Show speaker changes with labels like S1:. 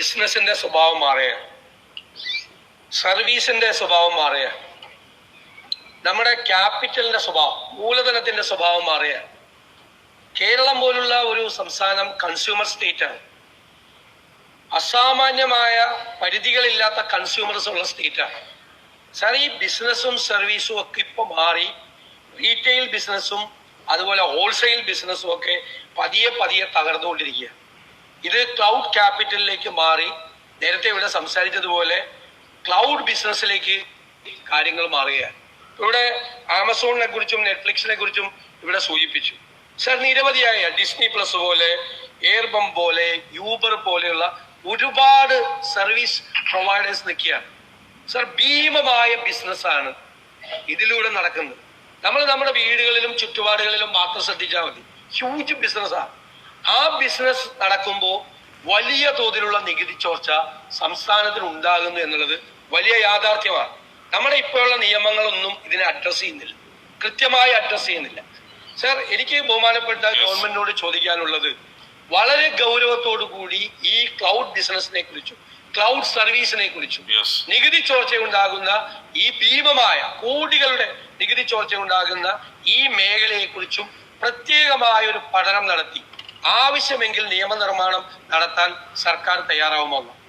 S1: ബിസിനസിന്റെ സ്വഭാവം മാറുക സർവീസിന്റെ സ്വഭാവം മാറുക നമ്മുടെ ക്യാപിറ്റലിന്റെ സ്വഭാവം മൂലധനത്തിന്റെ സ്വഭാവം മാറുക കേരളം പോലുള്ള ഒരു സംസ്ഥാനം കൺസ്യൂമർ സ്റ്റേറ്റ് ആണ്. അസാമാന്യമായ പരിധികളില്ലാത്ത കൺസ്യൂമേഴ്സ് ഉള്ള സ്റ്റേറ്റ് ആണ്. സാർ ഈ ബിസിനസ്സും സർവീസും ഒക്കെ ഇപ്പൊ മാറി. റീറ്റെയിൽ ബിസിനസ്സും അതുപോലെ ഹോൾസെയിൽ ബിസിനസ്സും ഒക്കെ പതിയെ പതിയെ തകർന്നുകൊണ്ടിരിക്കുക ഇത് ക്ലൗഡ് ക്യാപിറ്റലിലേക്ക് മാറി നേരത്തെ ഇവിടെ സംസാരിച്ചതുപോലെ ക്ലൗഡ് ബിസിനസ്സിലേക്ക് കാര്യങ്ങൾ മാറുകയാണ്. ഇവിടെ ആമസോണിനെ കുറിച്ചും നെറ്റ്ഫ്ലിക്സിനെ കുറിച്ചും ഇവിടെ സൂചിപ്പിച്ചു. സർ നിരവധിയായ ഡിസ്നി പ്ലസ് പോലെ എയർബം പോലെ യൂബർ പോലെയുള്ള ഒരുപാട് സർവീസ് പ്രൊവൈഡേഴ്സ് നിൽക്കുകയാണ്. സർ ഭീമമായ ബിസിനസ്സാണ് ഇതിലൂടെ നടക്കുന്നത്. നമ്മൾ നമ്മുടെ വീടുകളിലും ചുറ്റുപാടുകളിലും മാത്രം ശ്രദ്ധിച്ചാൽ മതി. ഹ്യൂജ് ബിസിനസ്സാണ് ആ ബിസിനസ് നടക്കുമ്പോൾ വലിയ തോതിലുള്ള നികുതി ചോർച്ച സംസ്ഥാനത്തിന് ഉണ്ടാകുന്നു എന്നുള്ളത് വലിയ യാഥാർത്ഥ്യമാണ്. നമ്മുടെ ഇപ്പോഴുള്ള നിയമങ്ങളൊന്നും ഇതിനെ അഡ്രസ് ചെയ്യുന്നില്ല. കൃത്യമായി അഡ്രസ് ചെയ്യുന്നില്ല. സർ എനിക്ക് ബഹുമാനപ്പെട്ട ഗവൺമെന്റിനോട് ചോദിക്കാനുള്ളത് വളരെ ഗൗരവത്തോടു കൂടി ഈ ക്ലൗഡ് ബിസിനസിനെ കുറിച്ചും ക്ലൗഡ് സർവീസിനെ കുറിച്ചും നികുതി ചോർച്ച ഉണ്ടാകുന്ന ഈ ഭീമമായ കോടികളുടെ നികുതി ചോർച്ച ഉണ്ടാകുന്ന ഈ മേഖലയെ കുറിച്ചും പ്രത്യേകമായ ഒരു പഠനം നടത്തി. ആവശ്യമെങ്കിൽ നിയമനിർമ്മാണം നടത്താൻ സർക്കാർ തയ്യാറാവുമോ?